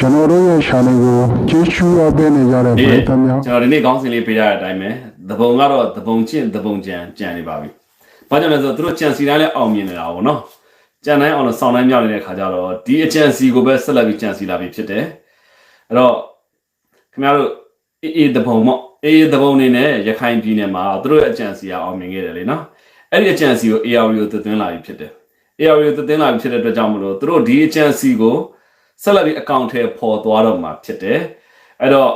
ကျွန်တော်တို့ရဲ့ channel ကိုကြည့်ရှုအပ်ပေးနေကြတဲ့ပရိသတ်များကျွန်တော်ဒီနေ့ခေါင်းစဉ်လေးပေးရတဲ့အတိုင်းပဲသဘုံကတော့သဘုံချင်းသဘုံကြံကြံနေပါပြီ။ဘာကြောင့်လဲဆိုတော့သူတို့ကြံစီတိုင်းလည်းအောင်မြင်နေတာပေါ့နော်။ကြံတိုင်းအောင်လို့ဆောင်းတိုင်းမြောက်နေတဲ့ခါကျတော့ဒီအကြံစီကိုပဲဆက်လက်ပြီးကြံစီလာပြီဖြစ်တယ်။အဲ့တော့ခင်ဗျားတို့အေးအေးသဘုံပေါ့အေးအေးသဘုံနေနဲ့ရခိုင်ပြည်နယ်မှာသူတို့ရဲ့အကြံစီကအောင်မြင်ခဲ့တယ်လေနော်။အဲ့ဒီအကြံစီကို AR ကိုသွင်းလာပြီဖြစ်တယ်။ AR ကိုသွင်းလာပြီဖြစ်တဲ့အတွက်ကြောင့်မလို့သူတို့ဒီအကြံစီကို ဆက်လက်ပြီးအကောင့်ထဲပေါ်သွားတော့မှာဖြစ်တယ်။အဲ့တော့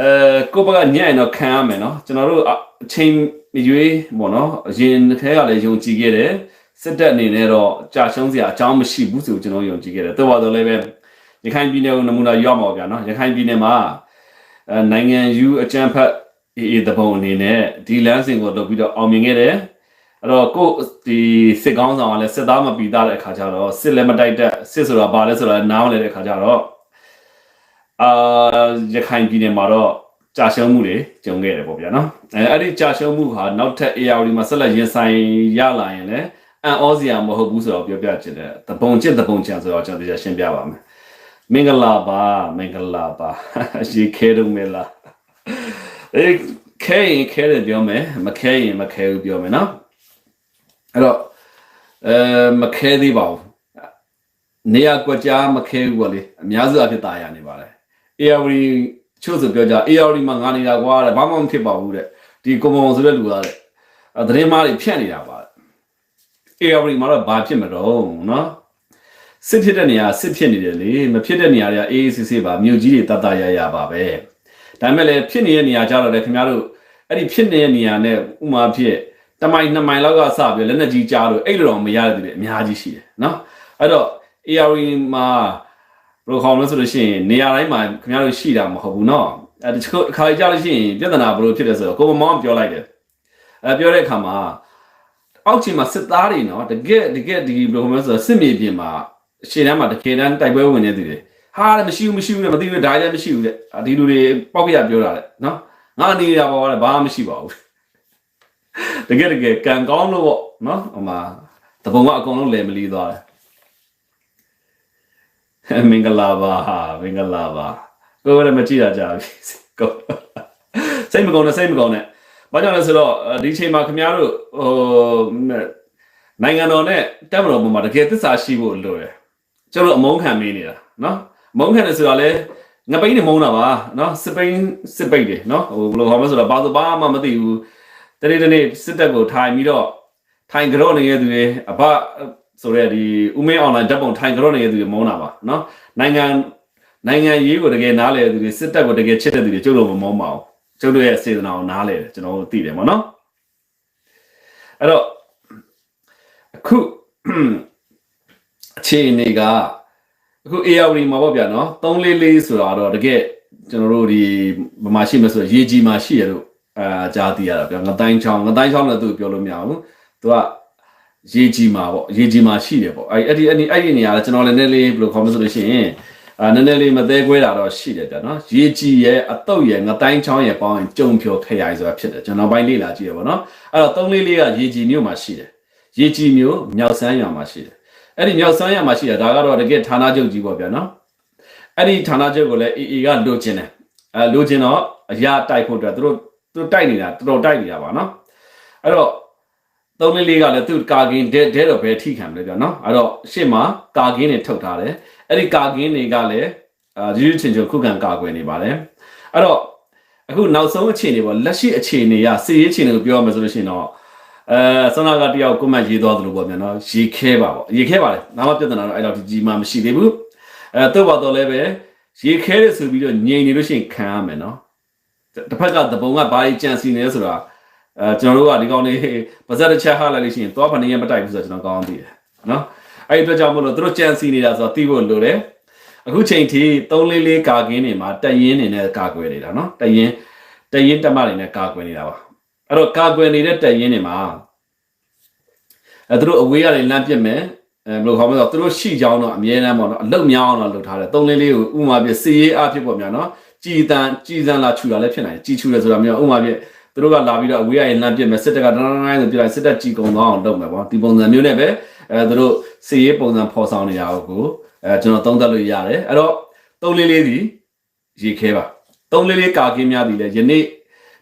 အဲကိုယ့်ဘက်ကညံ့ရင်တော့ခံရမယ်နော်ကျွန်တော်တို့အအချိန်ရွေးပေါ့နော်အရင်ခဲကလည်းယုံကြည်ခဲ့တယ်စစ်တပ်အနေနဲ့တော့ကြာရှုံးစရာအကြောင်းမရှိဘူးဆိုကျွန်တော်ယုံကြည်ခဲ့တယ်တော်ပါတော့လည်းပဲရခိုင်ပြည်နယ်ကိုနမူနာယူရမှာပေါ့ဗျာနော်ရခိုင်ပြည်နယ်မှာအဲနိုင်ငံယူအကြမ်းဖက်အေးအေးတပုံအနေနဲ့ဒီလမ်းစဉ်ကိုလုပ်ပြီးတော့အောင်မြင်ခဲ့တယ် အဲ့တော့ကိုယ့်ဒီစစ်ကောင်းဆောင်ကလည်းစစ်သားမပီသားတဲ့အခါကျတော့စစ်လည်းမတိုက်တဲ့စစ်ဆိုတာဘာလဲဆိုတာနားမလဲတဲ့အခါကျတော့အာရခိုင်ပြည်နယ်မှာတော့ကြာရှုံးမှုတွေကြုံခဲ့တယ်ပေါ့ဗျာနော်အဲအဲ့ဒီကြာရှုံးမှုဟာနောက်ထပ် AR မှာဆက်လက်ရင်ဆိုင်ရလာရင်လည်းအန်ဩစရာမဟုတ်ဘူးဆိုတော့ပြောပြချင်တယ်တပုံချစ်တပုံချံဆိုတော့ကျွန်တော်တရားရှင်းပြပါမယ်မင်္ဂလာပါမင်္ဂလာပါရေခဲတော့မလားအဲခဲရင်ခဲတယ်ပြောမယ်မခဲရင်မခဲဘူးပြောမယ်နော် အဲ့တော့အဲမခဲသေးပါဘူးနေရာကွက်ကြားမခဲဘူးပေါ့လေအများစုအဖြစ်ตายရနေပါတယ် AR ချို့ဆိုပြောကြ AR မှာငါနေတာကွာတဲ့ဘာမှမဖြစ်ပါဘူးတဲ့ဒီကွန်မွန်ဆိုတဲ့လူကတဲ့အဲသတင်းမားတွေဖြန့်နေတာပါတဲ့ AR မှာတော့ဘာဖြစ်မတော့နော်စစ်ဖြစ်တဲ့နေရာစစ်ဖြစ်နေတယ်လေမဖြစ်တဲ့နေရာတွေကအေးအေးဆေးဆေးပါမြို့ကြီးတွေတတ်တရရပါပဲဒါပေမဲ့လည်းဖြစ်နေတဲ့နေရာကြတော့လေခင်ဗျားတို့အဲ့ဒီဖြစ်နေတဲ့နေရာနဲ့ဥမာဖြစ် တမိုင်နှစ်မိုင်လောက်ကစပြီးလက်နက်ကြီးကြားလို့အဲ့လိုတော့မရတဲ့သူတွေအများကြီးရှိတယ်နော်အဲ့တော့ ARV မှာဘယ်လိုခေါ်လဲဆိုလို့ရှိရင်နေရာတိုင်းမှာခင်ဗျားတို့ရှိတာမဟုတ်ဘူးနော်အဲတချို့အခါကြလို့ရှိရင်ပြဿနာဘယ်လိုဖြစ်လဲဆိုတော့ကိုမမောင်းပြောလိုက်တယ်အဲပြောတဲ့အခါမှာအောက်ခြေမှာစစ်သားတွေနော်တကယ်တကယ်ဒီဘယ်လိုလဲဆိုတော့စစ်မြေပြင်မှာရှေ့တန်းမှာတကယ်တမ်းတိုက်ပွဲဝင်နေသူတွေဟာလည်းမရှိဘူးမရှိဘူးလည်းမသိဘူးဒါလည်းမရှိဘူးတဲ့ဒီလူတွေပေါက်ပြပြောတာလေနော်ငါနေတာပါဘာလဲဘာမှမရှိပါဘူး တကယ်တကယ်ကံကောင်းလို့ပေါ့နော်ဟိုမှာတပုံကအကုန်လုံးလယ်မလီသွားတယ်မင်္ဂလာပါဟာမင်္ဂလာပါကိုယ်လည်းမကြည့်တာကြာပြီကိုစိတ်မကောင်းနဲ့စိတ်မကောင်းနဲ့ဘာကြောင့်လဲဆိုတော့ဒီချိန်မှာခင်ဗျားတို့ဟိုနိုင်ငံတော်နဲ့တပ်မတော်ဘုံမှာတကယ်သစ္စာရှိဖို့လိုတယ်ကျွန်တော်အမုန်းခံမင်းနေတာနော်မုန်းခံတယ်ဆိုတာလဲငပိန်းနေမုန်းတာပါနော်စပိန်စပိတ်တယ်နော်ဟိုဘယ်လိုဟောမလဲဆိုတော့ဘာသာဘာမှမသိဘူး တနေ့တနေ့စစ်တပ်ကိုထိုင်ပြီးတော့ထိုင်ကြော့နေတဲ့သူတွေအဘဆိုတဲ့ဒီဦးမင်းအွန်လိုင်းဓာတ်ပုံထိုင်ကြော့နေတဲ့သူတွေမုန်းတာပါနော်နိုင်ငံနိုင်ငံရေးကိုတကယ်နားလည်တဲ့သူတွေစစ်တပ်ကိုတကယ်ချစ်တဲ့သူတွေကျုပ်တို့မမုန်းပါဘူးကျုပ်တို့ရဲ့စေတနာကိုနားလည်တယ်ကျွန်တော်တို့သိတယ်ပေါ့နော်အဲ့တော့အခုအခြေအနေကအခု AR မှာပေါ့ဗျာနော်344ဆိုတာတော့တကယ်ကျွန်တော်တို့ဒီဗမာရှိမယ်ဆိုတော့ရေကြီးမှာရှိရလို့ အာကြားသိရတာဗျာငတိုင်းချောင်းငတိုင်းချောင်းလည်းသူပြောလို့မရဘူးသူကရေကြီးမှာပေါ့ရေကြီးမှာရှိတယ်ပေါ့အဲ့အဲ့ဒီအဲ့ဒီအဲ့ဒီနေရာကကျွန်တော်လည်းနည်းနည်းလေးဘယ်လိုခေါ်မလဲဆိုလို့ရှိရင်အာနည်းနည်းလေးမသေးခွဲတာတော့ရှိတယ်ဗျာနော်ရေကြီးရဲ့အတုတ်ရဲ့ငတိုင်းချောင်းရဲ့ပေါင်းရင်ကြုံဖြောခရိုင်ဆိုတာဖြစ်တယ်ကျွန်တော်ပိုင်းလေ့လာကြည့်ရပါတော့အဲ့တော့344ကရေကြီးမြို့မှာရှိတယ်ရေကြီးမြို့မြောက်ဆန်းရွာမှာရှိတယ်အဲ့ဒီမြောက်ဆန်းရွာမှာရှိတာဒါကတော့တကယ်ဌာနချုပ်ကြီးပေါ့ဗျာနော်အဲ့ဒီဌာနချုပ်ကိုလည်း AA ကလိုချင်တယ်အဲလိုချင်တော့အရာတိုက်ဖို့အတွက်သူတို့ သူတို့တိုက်နေတာတော်တော်တိုက်နေတာပါနော်အဲ့တော့သုံးလေးလေးကလည်းသူကာကင်းဒဲဒဲတော့ဘယ်ထိခံမလဲဗျာနော်အဲ့တော့ရှေ့မှာကာကင်းတွေထုတ်ထားတယ်အဲ့ဒီကာကင်းတွေကလည်းအာယူယူချင်းချင်းခုခံကာကွယ်နေပါတယ်အဲ့တော့အခုနောက်ဆုံးအခြေအနေပေါ့လက်ရှိအခြေအနေရစီရေးအခြေအနေကိုပြောရမယ်ဆိုလို့ရှိရင်တော့အဲဆန္ဒကတယောက်ကွန်မန့်ရေးသွားသလိုပေါ့ဗျာနော်ရေခဲပါပေါ့ရေခဲပါတယ်ဘာမှပြဿနာတော့အဲ့လောက်ကြီးမှမရှိသေးဘူးအဲတော့ပါတော့လည်းပဲရေခဲတယ်ဆိုပြီးတော့ငြိမ်နေလို့ရှိရင်ခံရမယ်နော် တစ်ဖက်ကတပုံကဘာကြီးကြံစီနေလဲဆိုတာအဲကျွန်တော်တို့ကဒီကောင်လေးပါဇက်တစ်ချက်ဟာလိုက်လို့ရှိရင်သွားဖနေရမတိုက်ဘူးဆိုတော့ကျွန်တော်ကောင်းသိတယ်နော်အဲ့ဒီအတွက်ကြောင့်မလို့တို့ကြံစီနေတာဆိုတော့သိဖို့လိုတယ်အခုချိန်ထိ344ကာကင်းတွေမှာတရင်နေနဲ့ကာကွယ်နေတာနော်တရင်တရင်တက်မတွေနဲ့ကာကွယ်နေတာပါအဲ့တော့ကာကွယ်နေတဲ့တရင်တွေမှာအဲတို့အဝေးကနေလမ်းပြစ်မယ်အဲဘယ်လိုခေါ်မလဲဆိုတော့တို့ရှိကြောင်းတော့အမြဲတမ်းပေါ့နော်အလုတ်များအောင်တော့လုပ်ထားတယ်344ကိုဥမာပြစီရေးအဖြစ်ပေါ့ဗျာနော် ကြည်တန်ကြည်စံလာခြူတာလည်းဖြစ်နိုင်တယ်ကြည်ခြူတယ်ဆိုတာမျိုးဥမာပြသူတို့ကလာပြီးတော့အဝေးကနေလမ်းပြစ်မယ်စစ်တပ်ကတန်းတန်းတန်းဆိုပြလိုက်စစ်တပ်ကြည်ကုံသွားအောင်လုပ်မယ်ပေါ့ဒီပုံစံမျိုးနဲ့ပဲအဲသူတို့စီရေးပုံစံဖော်ဆောင်နေတာကိုအဲကျွန်တော်သုံးသပ်လို့ရတယ်အဲ့တော့သုံးလေးလေးစီရေခဲပါသုံးလေးလေးကာကင်းများသည်လည်းယနေ့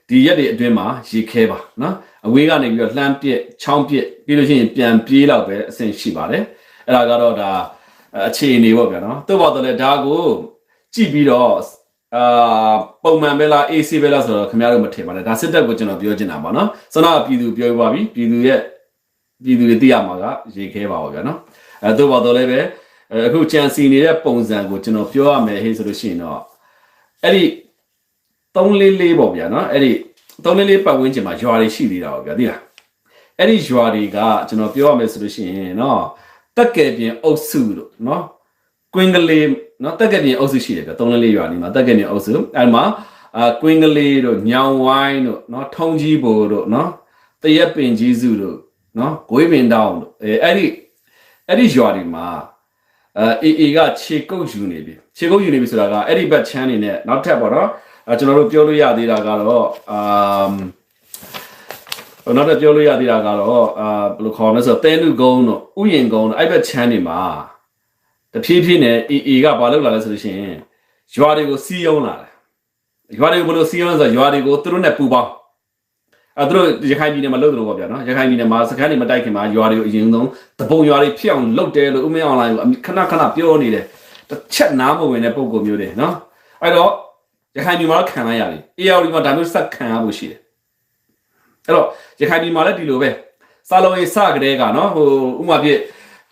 ဒီရက်တွေအတွင်းမှာရေခဲပါနော်အဝေးကနေပြီးတော့လှမ်းပြက်ချောင်းပြက်ပြီးလို့ရှိရင်ပြန်ပြေးတော့ပဲအဆင်ရှိပါတယ်အဲ့ဒါကတော့ဒါအခြေအနေပေါ့ဗျာနော်သို့တော်လည်းဒါကိုကြည့်ပြီးတော့ အာပုံမှန်ပဲလား AC ပဲလားဆိုတော့ခင်ဗျားတို့မထင်ပါနဲ့ဒါစစ်တပ်ကိုကျွန်တော်ပြောချင်တာပါနော်စနပြည်သူပြောပြပါပြီပြည်သူရဲ့ပြည်သူတွေသိရမှာကရေခဲပါပါဗျာနော်အဲသို့တော်လည်းပဲအခုကြံစီနေတဲ့ပုံစံကိုကျွန်တော်ပြောရမယ်ဟေးဆိုလို့ရှိရင်တော့အဲ့ဒီ344ပေါ့ဗျာနော်အဲ့ဒီ344ပတ်ဝန်းကျင်မှာရွာတွေရှိသေးတာပေါ့ဗျာသိလားအဲ့ဒီရွာတွေကကျွန်တော်ပြောရမယ်ဆိုလို့ရှိရင်နော်တက်ကယ်ပြင်အုပ်စုလို့နော် ကွင်းကလေးနော်တက်ကယ်ပြင်အုပ်စုရှိတယ်ဗျာ344ရွာနေမှာတက်ကယ်ပြင်အုပ်စုအဲ့မှာအာကွင်းကလေးတို့ညောင်ဝိုင်းတို့နော်ထုံကြီးဘိုတို့နော်တရက်ပင်ကြီးစုတို့နော်ဂွေးပင်တောင်းတို့အဲအဲ့ဒီအဲ့ဒီရွာတွေမှာအဲအေအေကခြေကုပ်ယူနေပြီခြေကုပ်ယူနေပြီဆိုတာကအဲ့ဒီဘက်ချမ်းနေနဲ့နောက်ထပ်ပေါ့နော်အဲကျွန်တော်တို့ပြောလို့ရသေးတာကတော့အာနောက်တော့ပြောလို့ရသေးတာကတော့အာဘယ်လိုခေါ်မလဲဆိုတော့တဲလူကုန်းတို့ဥယျင်ကုန်းတို့အဲ့ဘက်ချမ်းနေမှာ တဖြည်းဖြည်းနဲ့အေအေကဘာလုပ်လာလဲဆိုလို့ရှိရင်ရွာတွေကိုစီးယုံလာတယ်ရွာတွေကိုဘယ်လိုစီးယုံလဲဆိုတော့ရွာတွေကိုသူတို့နဲ့ပူပေါင်းအဲသူတို့ရခိုင်ပြည်နယ်မှာလုပ်တယ်လို့ပေါ့ဗျာနော်ရခိုင်ပြည်နယ်မှာစခန်းတွေမတိုက်ခင်မှာရွာတွေကိုအရင်ဆုံးတပုံရွာတွေဖြစ်အောင်လုပ်တယ်လို့ဥမင်းအွန်လိုင်းကိုခဏခဏပြောနေတယ်တစ်ချက်နားမဝင်တဲ့ပုံကုမျိုးတွေနော်အဲ့တော့ရခိုင်ပြည်မှာတော့ခံလိုက်ရတယ် AR မှာဒါမျိုးဆက်ခံရဖို့ရှိတယ်အဲ့တော့ရခိုင်ပြည်မှာလည်းဒီလိုပဲစာလုံးရေးစကတဲ့ကနော်ဟိုဥမာပြည့်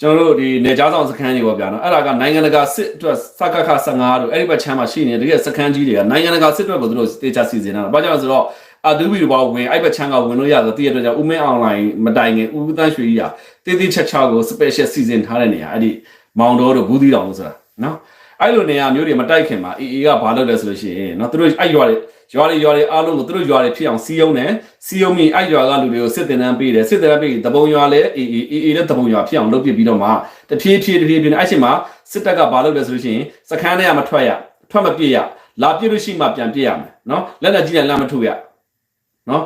ကျွန်တော်တို့ဒီနေကြားဆောင်စခန်းတွေပေါ့ဗျာနော်အဲ့ဒါကနိုင်ငံတကာစစ်အတွက်စကခ15တို့အဲ့ဒီဘက်ချမ်းမှာရှိနေတဲ့တကယ်စခန်းကြီးတွေကနိုင်ငံတကာစစ်အတွက်ကိုသူတို့တေချာစီစဉ်တာ။ဘာကြောင့်လဲဆိုတော့အဒူဘီဘောဝင်အဲ့ဘက်ချမ်းကဝင်လို့ရဆိုတည့်ရတဲ့ကြောင့်ဦးမင်းအွန်လိုင်းမတိုင်ခင်ဦးသန်းရွှေကြီးကတေးသေးချက်ချကို special season ထားတဲ့နေရာအဲ့ဒီမောင်တော်တို့ဘူးသီးတောင်လို့ဆိုတာနော် အဲ့လိုနေရာမျိုးတွေမတိုက်ခင်မှာအေအေကဘာလုပ်လဲဆိုလို့ရှိရင်နော်သူတို့အဲ့ရွာတွေရွာတွေရွာတွေအားလုံးကိုသူတို့ရွာတွေဖြစ်အောင်စီးယုံတယ်စီးယုံပြီးအဲ့ရွာကလူတွေကိုစစ်တင်တန်းပေးတယ်စစ်တင်တန်းပေးတပုံရွာလဲအေအေအေအေနဲ့တပုံရွာဖြစ်အောင်လုပ်ပြပြီးတော့မှတဖြည်းဖြည်းတဖြည်းဖြည်းနဲ့အဲ့ချိန်မှာစစ်တပ်ကဘာလုပ်လဲဆိုလို့ရှိရင်စခန်းထဲကမထွက်ရထွက်မပြည့်ရလာပြည့်လို့ရှိမှပြန်ပြည့်ရမယ်နော်လက်လက်ကြီးနဲ့လမ်းမထုတ်ရနော်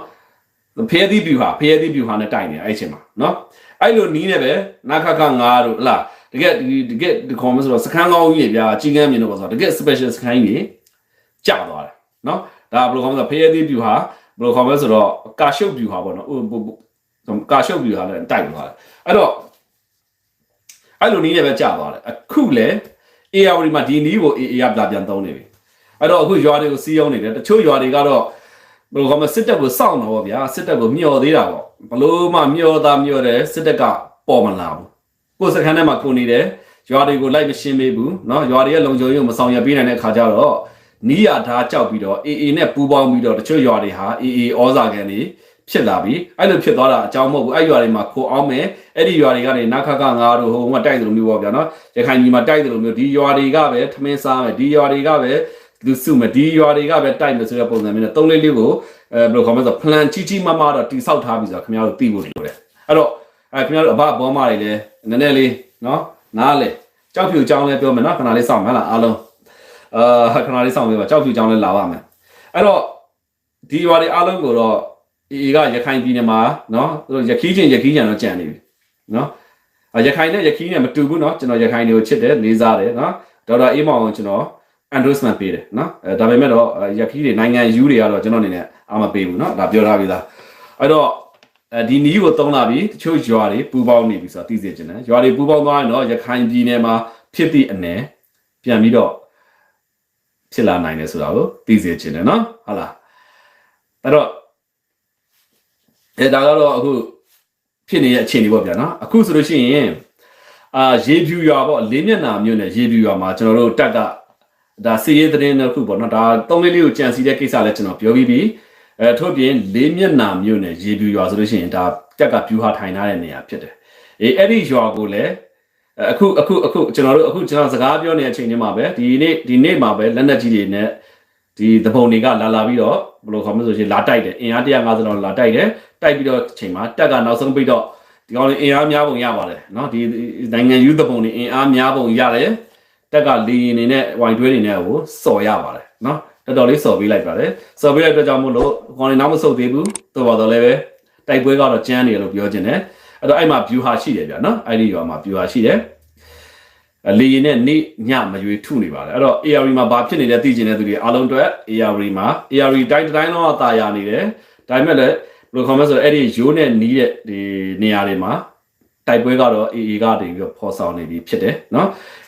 ဖဲသီးပြူဟာဖဲသီးပြူဟာနဲ့တိုက်နေအဲ့ချိန်မှာနော်အဲ့လိုနီးနေပဲနာခခ9တို့ဟလား တကယ်ဒီတကယ်ဒီခေါ်မဆိုတော့စခန်းကောင်းကြီးတွေဗျာကြီးကမ်းမြင်တော့ပါဆိုတော့တကယ် special စခန်းကြီးတွေကြာသွားတယ်နော်ဒါဘယ်လိုခေါ်မလဲဖဲသီးပြူဟာဘယ်လိုခေါ်မလဲဆိုတော့ကာရှုပ်ပြူဟာပေါ့နော်ဟိုကာရှုပ်ပြူဟာလည်းတိုက်သွားတယ်အဲ့တော့အဲ့လိုနီးနေပဲကြာသွားတယ်အခုလေ AR မှာဒီနီးကို AA ကပြန်သုံးနေပြီအဲ့တော့အခုရွာတွေကိုစီးအောင်နေတယ်တချို့ရွာတွေကတော့ဘယ်လိုခေါ်မလဲစစ်တပ်ကိုစောင့်တော့ဗောဗျာစစ်တပ်ကိုမျှော်သေးတာဗောဘလို့မှမျှော်သားမျှော်တယ်စစ်တပ်ကပေါ်မလာဘူး ကိုယ်စခန်းထဲမှာကိုနေတယ်ရွာတွေကိုလိုက်မရှင်းပေးဘူးเนาะရွာတွေရဲ့လုံခြုံရေးကိုမဆောင်ရွက်ပေးနိုင်တဲ့အခါကျတော့နီးရထားကြောက်ပြီးတော့ AA နဲ့ပူးပေါင်းပြီးတော့တချို့ရွာတွေဟာ AA ဩဇာကန်တွေဖြစ်လာပြီအဲ့လိုဖြစ်သွားတာအကြောင်းမဟုတ်ဘူးအဲ့ရွာတွေမှာခိုအောင်မယ်အဲ့ဒီရွာတွေကနေနခခငါတို့ဟိုမှာတိုက်တယ်လို့မျိုးပေါ့ဗျာနော်ရခိုင်ပြည်မှာတိုက်တယ်လို့မျိုးဒီရွာတွေကပဲထမင်းစားမယ်ဒီရွာတွေကပဲလူစုမယ်ဒီရွာတွေကပဲတိုက်မယ်ဆိုတဲ့ပုံစံမျိုးနဲ့သုံးလေးလေးကိုအဲဘယ်လိုခေါ်မလဲဆို plan ကြီးကြီးမားမားတော့တိဆောက်ထားပြီဆိုတော့ခင်ဗျားတို့သိဖို့လိုတယ်အဲ့တော့ အဲခင်ဗျားတို့အဘဘောမတွေလည်းနည်းနည်းလေးနော်နားလေကြောက်ဖြူအကြောင်းလည်းပြောမယ်နော်ခဏလေးစောင့်မယ်လားအားလုံးအာခဏလေးစောင့်ပေးပါကြောက်ဖြူအကြောင်းလည်းလာပါမယ်အဲ့တော့ဒီရွာတွေအားလုံးကိုတော့အေအေကရခိုင်ပြည်နယ်မှာနော်သူတို့ရခီးချင်းရခီးချံတော့ကြံနေပြီနော်ရခိုင်နဲ့ရခီးနဲ့မတူဘူးနော်ကျွန်တော်ရခိုင်တွေကိုချစ်တယ်လေးစားတယ်နော်ဒေါက်တာအေးမောင်ကိုကျွန်တော် endorsement ပေးတယ်နော်အဲဒါပေမဲ့တော့ရခီးတွေနိုင်ငံယူတွေကတော့ကျွန်တော်အနေနဲ့အာမပေးဘူးနော်ဒါပြောထားပြီးသားအဲ့တော့ အဲဒီနီးကိုတုံးလာပြီးတချို့ရွာတွေပူပေါင်းနေပြီဆိုတာသိစေချင်တယ်ရွာတွေပူပေါင်းသွားရင်တော့ရခိုင်ပြည်နယ်မှာဖြစ်သည့်အနေပြန်ပြီးတော့ဖြစ်လာနိုင်တယ်ဆိုတာကိုသိစေချင်တယ်နော်ဟုတ်လားအဲ့တော့အဲဒါကတော့အခုဖြစ်နေတဲ့အခြေအနေပေါ့ဗျာနော်အခုဆိုလို့ရှိရင်အာရေဖြူရွာပေါ့လေးမျက်နှာမြို့နယ်ရေဖြူရွာမှာကျွန်တော်တို့တက်ကဒါစီရေးသတင်းတစ်ခုပေါ့နော်ဒါသုံးလေးလေးကိုကြံစီတဲ့ကိစ္စလည်းကျွန်တော်ပြောပြီးပြီ အဲထို့ပြင်လေးမျက်နှာမြို့နယ်ရေဖြူရွာဆိုလို့ရှိရင်ဒါတက်ကပြူဟာထိုင်ထားတဲ့နေရာဖြစ်တယ်အေးအဲ့ဒီရွာကိုလည်းအခုအခုအခုကျွန်တော်တို့အခုကျွန်တော်စကားပြောနေတဲ့အချိန်ချင်းမှာပဲဒီနေ့ဒီနေ့မှာပဲလက်နက်ကြီးတွေနဲ့ဒီသဘုံတွေကလာလာပြီးတော့ဘယ်လိုခေါ်မလဲဆိုရင်လာတိုက်တယ်အင်အား150လောက်လာတိုက်တယ်တိုက်ပြီးတော့အချိန်မှာတက်ကနောက်ဆုံးပြီးတော့ဒီကောင်လေးအင်အားများပုံရပါတယ်เนาะဒီနိုင်ငံယူသဘုံတွေအင်အားများပုံရတယ်တက်ကလေရင်နေနဲ့ဝိုင်တွဲတွေနဲ့ကိုစော်ရပါတယ်เนาะ တော်တော်လေးစော်ပေးလိုက်ပါတယ်စော်ပေးလိုက်တဲ့ကြောင့်မို့လို့ကောင်လေးနောက်မဆုတ်သေးဘူးတော်ပါတော့လည်းပဲတိုက်ပွဲကတော့ကျန်းနေတယ်လို့ပြောချင်တယ်အဲ့တော့အဲ့မှာ view ဟာရှိတယ်ဗျာเนาะအဲ့ဒီရွာမှာ view ဟာရှိတယ် အဲလေရင်နဲ့နေ့ညမရွေထုနေပါတယ်အဲ့တော့ ARD မှာဘာဖြစ်နေလဲသိကျင်တဲ့သူတွေအားလုံးအတွက် ARD မှာ ARD တိုင်းတိုင်းတော့အသာရနေတယ်ဒါပေမဲ့လည်းဘယ်လိုခေါ်မလဲဆိုတော့အဲ့ဒီရိုးနဲ့နီးတဲ့ဒီနေရာတွေမှာတိုက်ပွဲကတော့ AA ကနေပြီးတော့ဖော်ဆောင်နေပြီဖြစ်တယ်เนาะ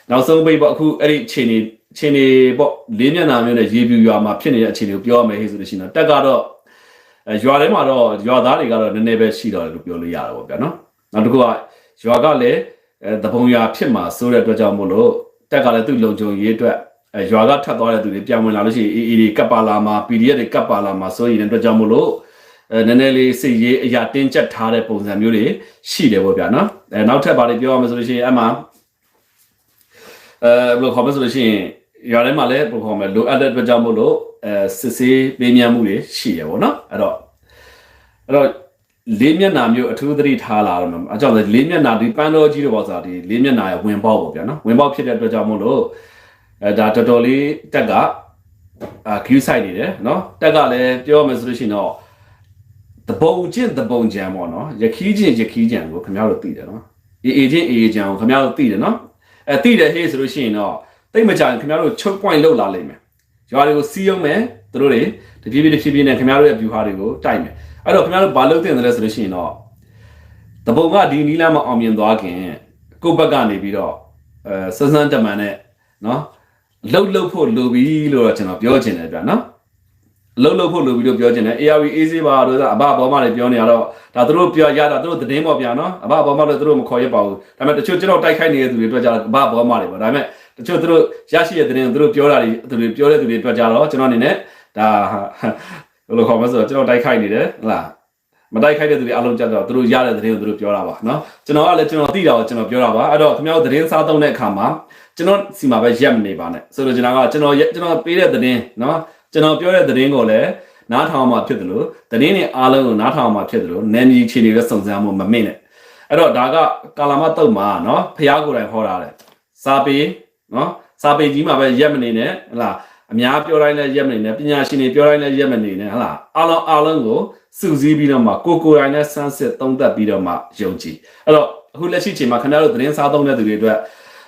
နောက်ဆုံးပိတ်ပေါ့အခုအဲ့ဒီအခြေအနေ အခြေအနေပေါ့လေးမျက်နှာမျိုးနဲ့ရေပြူရွာမှာဖြစ်နေတဲ့အခြေအနေကိုပြောရမယ်ဟဲ့ဆိုလို့ရှိရင်တက်ကတော့ရွာထဲမှာတော့ရွာသားတွေကတော့နည်းနည်းပဲရှိတော့တယ်လို့ပြောလို့ရတာပေါ့ဗျာနော်နောက်တစ်ခုကရွာကလည်းသဘုံရွာဖြစ်မှာဆိုတဲ့အတွက်ကြောင့်မို့လို့တက်ကလည်းသူ့လုံခြုံရေးအတွက်ရွာကထပ်သွားတဲ့သူတွေပြန်ဝင်လာလို့ရှိရင်အေးအေးတွေကပ်ပါလာမှာ PDF တွေကပ်ပါလာမှာဆိုရင်အတွက်ကြောင့်မို့လို့အဲနည်းနည်းလေးစိတ်ရေးအရာတင်းကျပ်ထားတဲ့ပုံစံမျိုးတွေရှိတယ်ပေါ့ဗျာနော်အဲနောက်ထပ်ပါလေးပြောရမယ်ဆိုလို့ရှိရင်အမှအဲဘယ်လိုခေါ်မလဲဆိုလို့ရှိရင် ရွာထဲမှာလည်းဘယ်လိုခေါ်မလဲလိုအပ်တဲ့အတွက်ကြောင့်မို့လို့အဲစစ်ဆေးပေးမြန်းမှုတွေရှိရပေါ့နော်အဲ့တော့အဲ့တော့လေးမျက်နှာမျိုးအထူးသတိထားလာတော့အကြောင်းလေးမျက်နှာဒီပန်းတော်ကြီးတော့ပေါ့ဆိုတာဒီလေးမျက်နှာရဲ့ဝင်ပေါက်ပေါ့ဗျာနော်ဝင်ပေါက်ဖြစ်တဲ့အတွက်ကြောင့်မို့လို့အဲဒါတော်တော်လေးတက်ကအာ queue site နေတယ်နော်တက်ကလည်းပြောမယ်ဆိုလို့ရှိရင်တော့တပုံချင်းတပုံကြံပေါ့နော်ရခီးချင်းရခီးကြံကိုခင်ဗျားတို့သိတယ်နော်အေအေချင်းအေအေကြံကိုခင်ဗျားတို့သိတယ်နော်အဲသိတယ်ဟေးဆိုလို့ရှိရင်တော့ တိတ်မကြရင်ခင်ဗျားတို့ချုပ် point လောက်လာလိမ့်မယ်ရွာတွေကိုစီးအောင်မယ်သူတို့တွေတပြေးပြေးတဖြည်းဖြည်းနဲ့ခင်ဗျားတို့ရဲ့ view ဟာတွေကိုတိုက်မယ်အဲ့တော့ခင်ဗျားတို့ဘာလုပ်တင်တယ်လဲဆိုလို့ရှိရင်တော့တပုံကဒီနီးလမ်းမအောင်မြင်သွားခင်ကိုယ့်ဘက်ကနေပြီးတော့အဲစစမ်းတမန်နဲ့နော်လှုပ်လှုပ်ဖို့လိုပြီလို့တော့ကျွန်တော်ပြောချင်တယ်ဗျာနော်လှုပ်လှုပ်ဖို့လိုပြီလို့ပြောချင်တယ် ARV အေးစေးပါလို့အဘဘောမတွေပြောနေရတော့ဒါသူတို့ပြောရတာသူတို့သတင်းပေါ်ဗျာနော်အဘဘောမတွေသူတို့မခေါ်ရပါဘူးဒါပေမဲ့တချို့ကျွန်တော်တိုက်ခိုက်နေတဲ့သူတွေအတွက်ကြတော့အဘဘောမတွေပေါ့ဒါပေမဲ့ တချို့သူတို့ရရှိတဲ့သတင်းကိုသူတို့ပြောတာတွေသူတွေပြောတဲ့သူတွေအတွက်ကြတော့ကျွန်တော်အနေနဲ့ဒါဘယ်လိုခေါ်မလဲဆိုတော့ကျွန်တော်တိုက်ခိုက်နေတယ်ဟလားမတိုက်ခိုက်တဲ့သူတွေအလုံးကြတော့သူတို့ရတဲ့သတင်းကိုသူတို့ပြောတာပါနော်ကျွန်တော်ကလည်းကျွန်တော်သိတာကိုကျွန်တော်ပြောတာပါအဲ့တော့ခင်ဗျားတို့သတင်းစားသုံးတဲ့အခါမှာကျွန်တော်စီမှာပဲရက်မနေပါနဲ့ဆိုတော့ကျွန်တော်ကကျွန်တော်ကျွန်တော်ပေးတဲ့သတင်းနော်ကျွန်တော်ပြောတဲ့သတင်းကိုလည်းနားထောင်မှဖြစ်တယ်လို့သတင်းတွေအားလုံးကိုနားထောင်မှဖြစ်တယ်လို့နာမည်ချီနေတဲ့စုံစမ်းမှုမမေ့နဲ့အဲ့တော့ဒါကကာလာမတုတ်မှာနော်ဖះကိုယ်တိုင်ဟောတာလေစာပေ နော်စာပေကြီးမှာပဲရက်မနေနဲ့ဟလားအများပြောတိုင်းလည်းရက်မနေနဲ့ပညာရှင်တွေပြောတိုင်းလည်းရက်မနေနဲ့ဟလားအားလုံးအားလုံးကိုစုစည်းပြီးတော့မှကိုကိုယ်တိုင်နဲ့ဆန်းစစ်သုံးသပ်ပြီးတော့မှယုံကြည်အဲ့တော့အခုလက်ရှိချိန်မှာခင်ဗျားတို့သတင်းစားသုံးတဲ့သူတွေအတွက်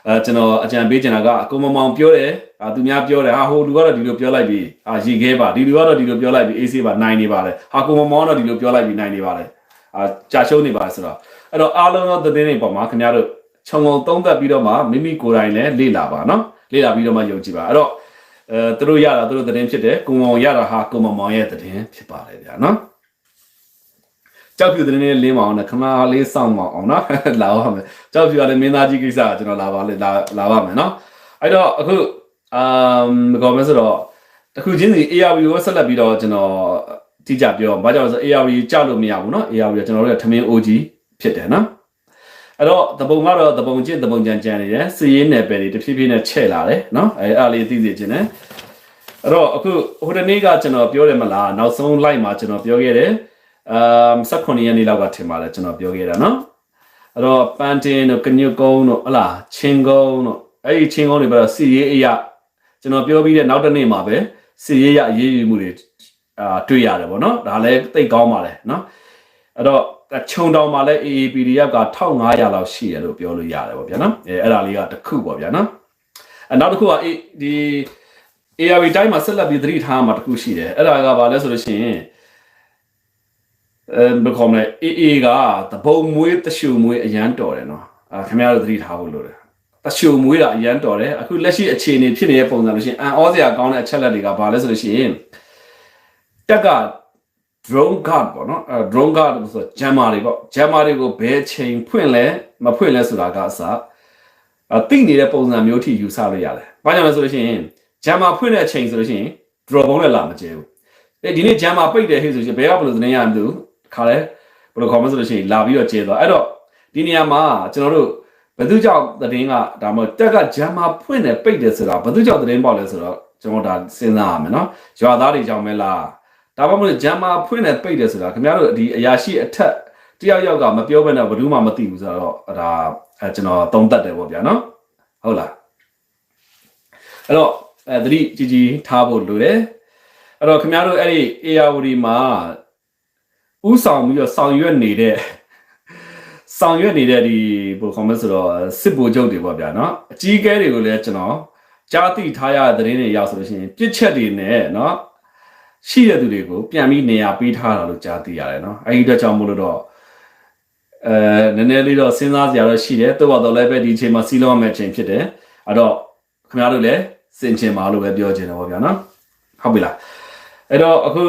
အဲကျွန်တော်အကြံပေးချင်တာကအကုန်မမောင်ပြောတယ်အာသူများပြောတယ်ဟာဟိုလူကတော့ဒီလိုပြောလိုက်ပြီအာရီခဲပါဒီလူကတော့ဒီလိုပြောလိုက်ပြီအေးဆေးပါနိုင်နေပါလေဟာကိုမမောင်ကတော့ဒီလိုပြောလိုက်ပြီနိုင်နေပါလေအာကြာရှုံးနေပါလေဆိုတော့အဲ့တော့အားလုံးသောသတင်းတွေပေါ်မှာခင်ဗျားတို့ ခြုံငုံသုံးသပ်ပြီးတော့မှမိမိကိုယ်တိုင်လည်းလေ့လာပါနော်လေ့လာပြီးတော့မှယုံကြည်ပါအဲ့တော့အဲသူတို့ရတာသူတို့သတင်းဖြစ်တယ်ကိုမောင်ရတာဟာကိုမမောင်ရဲ့သတင်းဖြစ်ပါတယ်ဗျာနော်ကြောက်ဖြူသတင်းလေးလင်းမအောင်နဲ့ခမာလေးစောင့်မအောင်နော် လာပါမယ်ကြောက်ဖြူကလည်းမင်းသားကြီးကိစ္စကကျွန်တော်လာပါလေလာလာပါမယ်နော်အဲ့တော့အခုအမ်ကောမဆိုတော့တခုချင်းစီ ARV ကိုဆက်လက်ပြီးတော့ကျွန်တော်တိကျပြောဘာကြောင့်လဲဆို ARV ကြောက်လို့မရဘူးเนาะ ARV ကကျွန်တော်တို့ရဲ့ထမင်း OG ဖြစ်တယ်နော် အဲ့တော့တပုံကတော့တပုံချင်းတပုံကြံကြံနေတယ်စီးရင်နယ်ပယ်တွေတဖြည်းဖြည်းနဲ့ချဲ့လာတယ်နော်အဲအဲ့ဒါလေးသိစေချင်တယ်အဲ့တော့အခုဟိုတနေ့ကကျွန်တော်ပြောတယ်မလားနောက်ဆုံး live မှာကျွန်တော်ပြောခဲ့တယ်အမ်18ရက်နေ့လောက်ကထင်ပါတယ်ကျွန်တော်ပြောခဲ့တာနော်အဲ့တော့ပန်တင်တို့ကညွတ်ကုန်းတို့ဟလာချင်းကုန်းတို့အဲ့ဒီချင်းကုန်းတွေပဲစီရေးအရာကျွန်တော်ပြောပြီးတဲ့နောက်တစ်နေ့မှာပဲစီရေးရအရေးယူမှုတွေအာတွေ့ရတယ်ဗောနော်ဒါလည်းသိကောင်းပါလေနော်အဲ့တော့ ခြုံတောင်မှာလည်း AAPDF က1500လောက်ရှိတယ်လို့ပြောလို့ရတယ်ဗောဗျာနော်အဲအဲ့ဒါလေးကတစ်ခုဗောဗျာနော်အဲနောက်တစ်ခုကအေးဒီ ARV တိုင်းမှာဆက်လက်ပြီးသတိထားမှာတစ်ခုရှိတယ်အဲ့ဒါကဘာလဲဆိုလို့ရှိရင်အဲဘယ်ကောင်လဲ AA ကတပုံမွေးတရှူမွေးအရန်တော်တယ်နော်အာခင်ဗျားတို့သတိထားဖို့လိုတယ်တရှူမွေးတာအရန်တော်တယ်အခုလက်ရှိအခြေအနေဖြစ်နေတဲ့ပုံစံလို့ရှိရင်အန်ဩစရာကောင်းတဲ့အချက်လက်တွေကဘာလဲဆိုလို့ရှိရင်တက်က drone guard ပေါ့နော်အဲ drone guard ဆိုဂျမ်မာတွေပေါ့ဂျမ်မာတွေကိုဘယ်ချိန်ဖွင့်လဲမဖွင့်လဲဆိုတာကအစအသိနေတဲ့ပုံစံမျိုးထိယူဆလို့ရတယ်။ဘာကြောင့်လဲဆိုလို့ရှိရင်ဂျမ်မာဖွင့်တဲ့အချိန်ဆိုလို့ရှိရင် drop ဘုံနဲ့လာမကျဲဘူး။အဲဒီနေ့ဂျမ်မာပိတ်တယ်ဟဲ့ဆိုရှင်ဘယ်ကဘယ်လိုသတင်းရမလို့ခါလဲဘယ်လိုခေါ်မဆိုလို့ရှိရင်လာပြီးတော့ကျဲသွားအဲ့တော့ဒီနေရာမှာကျွန်တော်တို့ဘယ်သူကြောင့်သတင်းကဒါမှမဟုတ်တက်ကဂျမ်မာဖွင့်တယ်ပိတ်တယ်ဆိုတာဘယ်သူကြောင့်သတင်းပေါက်လဲဆိုတော့ကျွန်တော်ဒါစဉ်းစားရမယ်နော်။ရွာသားတွေကြောင့်မဲလား။ ဒါမှမဟုတ်ဂျမ်မာဖွင့်တယ်ပိတ်တယ်ဆိုတာခင်ဗျားတို့ဒီအရာရှိအထက်တယောက်ယောက်ကမပြောဘဲနဲ့ဘယ်သူမှမသိဘူးဆိုတော့ဒါအဲကျွန်တော်သုံးသပ်တယ်ပေါ့ဗျာနော်။ဟုတ်လား။အဲ့တော့အဲသတိကြီးကြီးထားဖို့လိုတယ်။အဲ့တော့ခင်ဗျားတို့အဲ့ဒီ ARD မှာဥဆောင်ပြီးတော့ဆောင်ရွက်နေတဲ့ဆောင်ရွက်နေတဲ့ဒီဘယ်လိုခေါ်မလဲဆိုတော့စစ်ဗိုလ်ချုပ်တွေပေါ့ဗျာနော်အကြီးအကဲတွေကိုလည်းကျွန်တော်ကြားသိထားရတဲ့သတင်းတွေရောက်ဆိုလို့ရှိရင်ပြစ်ချက်တွေနဲ့နော် ရှိတဲ့သူတွေကိုပြန်ပြီးနေရာပေးထားတာလို့ကြားသိရတယ်နော်အဲဒီအတွက်ကြောင့်မို့လို့တော့အဲနည်းနည်းလေးတော့စဉ်းစားစရာတော့ရှိတယ်တိုးတော့လည်းပဲဒီအချိန်မှာစီးလုံးရမယ့်အချိန်ဖြစ်တယ်အဲ့တော့ခင်ဗျားတို့လည်းစင်ချင်ပါလို့ပဲပြောချင်တယ်ပေါ့ဗျာနော်ဟုတ်ပြီလားအဲ့တော့အခု